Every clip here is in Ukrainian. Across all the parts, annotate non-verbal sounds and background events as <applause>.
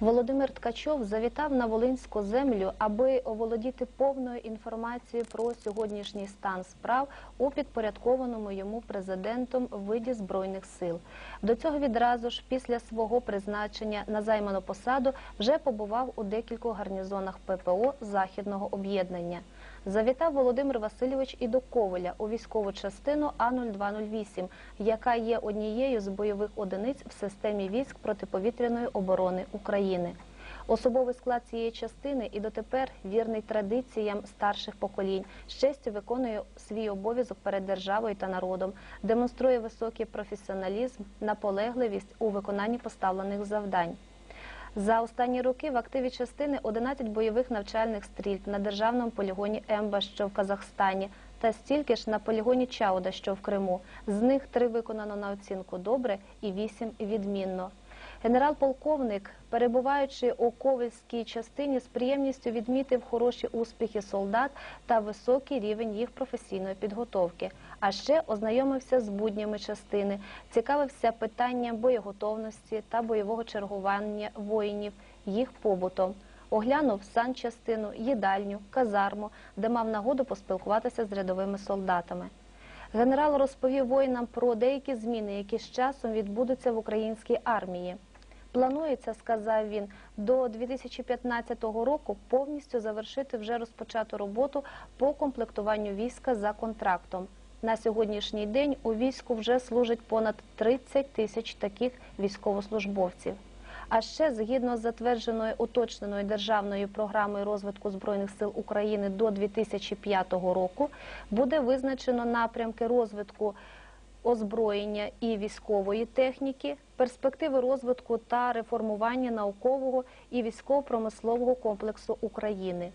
Володимир Ткачов завітав на Волинську землю, аби оволодіти повною інформацією про сьогоднішній стан справ у підпорядкованому йому президентом виді збройних сил. До цього відразу ж після свого призначення на займану посаду вже побував у декількох гарнізонах ППО західного об'єднання. Завітав Володимир Васильович і до Ковеля у військову частину А0208, яка є однією з бойових одиниць в системі військ протиповітряної оборони України. Особовий склад цієї частини і дотепер вірний традиціям старших поколінь, з честю виконує свій обов'язок перед державою та народом, демонструє високий професіоналізм, наполегливість у виконанні поставлених завдань. За останні роки в активі частини 11 бойових навчальних стрільб на державному полігоні Емба, що в Казахстані, та стільки ж на полігоні Чауда, що в Криму. З них три виконано на оцінку добре і вісім відмінно. Генерал-полковник, перебуваючи у ковальській частині, з приємністю відмітив хороші успіхи солдат та високий рівень їх професійної підготовки. А ще ознайомився з буднями частини, цікавився питанням боєготовності та бойового чергування воїнів, їх побутом. Оглянув санчастину, їдальню, казарму, де мав нагоду поспілкуватися з рядовими солдатами. Генерал розповів воїнам про деякі зміни, які з часом відбудуться в українській армії. Планується, сказав він, до 2015 року повністю завершити вже розпочату роботу по комплектуванню війська за контрактом. На сьогоднішній день у війську вже служить понад 30 тисяч таких військовослужбовців. А ще згідно з затвердженою уточненою державною програмою розвитку збройних сил України до 2005 року буде визначено напрямки розвитку озброєння і військової техніки, перспективи розвитку та реформування наукового і військово-промислового комплексу України.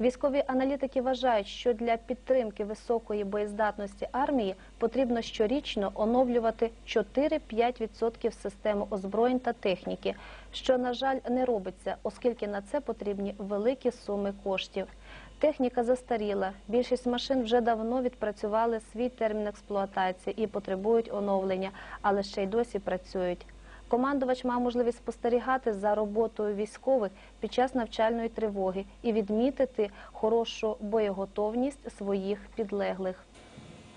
Військові аналітики вважають, що для підтримки високої боєздатності армії потрібно щорічно оновлювати 4-5% системи озброєнь та техніки, що, на жаль, не робиться, оскільки на це потрібні великі суми коштів. Техніка застаріла, більшість машин вже давно відпрацювали свій термін експлуатації і потребують оновлення, але ще й досі працюють. Командувач мав можливість спостерігати за роботою військових під час навчальної тривоги і відмітити хорошу боєготовність своїх підлеглих.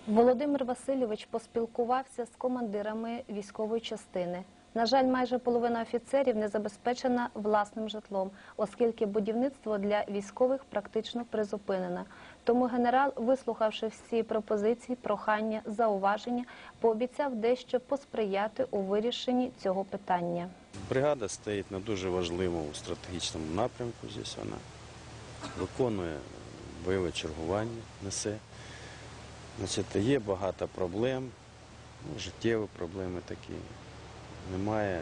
Володимир Васильович поспілкувався з командирами військової частини. На жаль, майже половина офіцерів не забезпечена власним житлом, оскільки будівництво для військових практично призупинено. Тому генерал, вислухавши всі пропозиції, прохання, зауваження, пообіцяв дещо посприяти у вирішенні цього питання. Бригада стоїть на дуже важливому стратегічному напрямку. Здесь вона виконує бойове чергування, несе. Значить, є багато проблем, життєві проблеми такі. Немає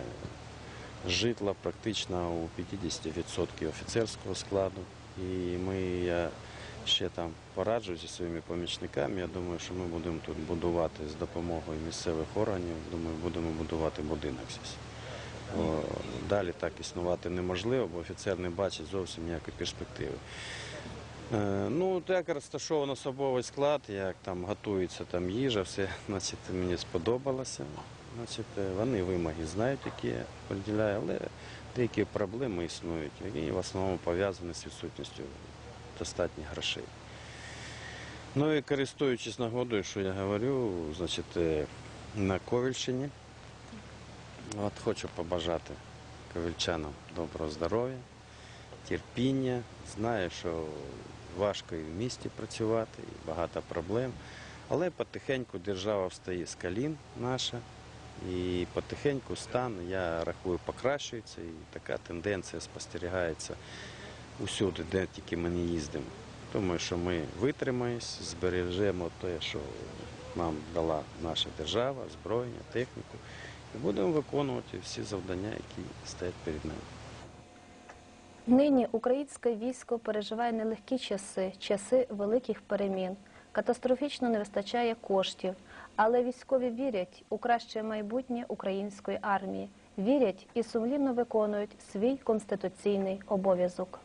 житла практично у 50% офіцерського складу. І ми, я ще там пораджу зі своїми помічниками. Я думаю, що ми будемо тут будувати з допомогою місцевих органів. Думаю, будемо будувати будинок далі так існувати неможливо, бо офіцер не бачить зовсім ніякої перспективи. Е, Ну, як розташовано особовий склад, як там готується там їжа, все <laughs> значить, мені сподобалося. Значить, е, вони вимоги знають, які я але деякі проблеми існують, які в основному пов'язані з відсутністю достатніх грошей. Ну і користуючись нагодою, що я говорю, значить, е, на Ковільщині, от хочу побажати ковільчанам доброго здоров'я, терпіння. Знаю, що важко і в місті працювати, і багато проблем. Але потихеньку держава встає з колін наша, і потихеньку стан, я рахую, покращується, і така тенденція спостерігається усюди, де тільки ми не їздимо. Думаю, що ми витримаємось, збережемо те, що нам дала наша держава, зброєння, техніку, і будемо виконувати всі завдання, які стоять перед нами. Нині українське військо переживає нелегкі часи, часи великих перемін. Катастрофічно не вистачає коштів, але військові вірять у краще майбутнє української армії, вірять і сумлінно виконують свій конституційний обов'язок.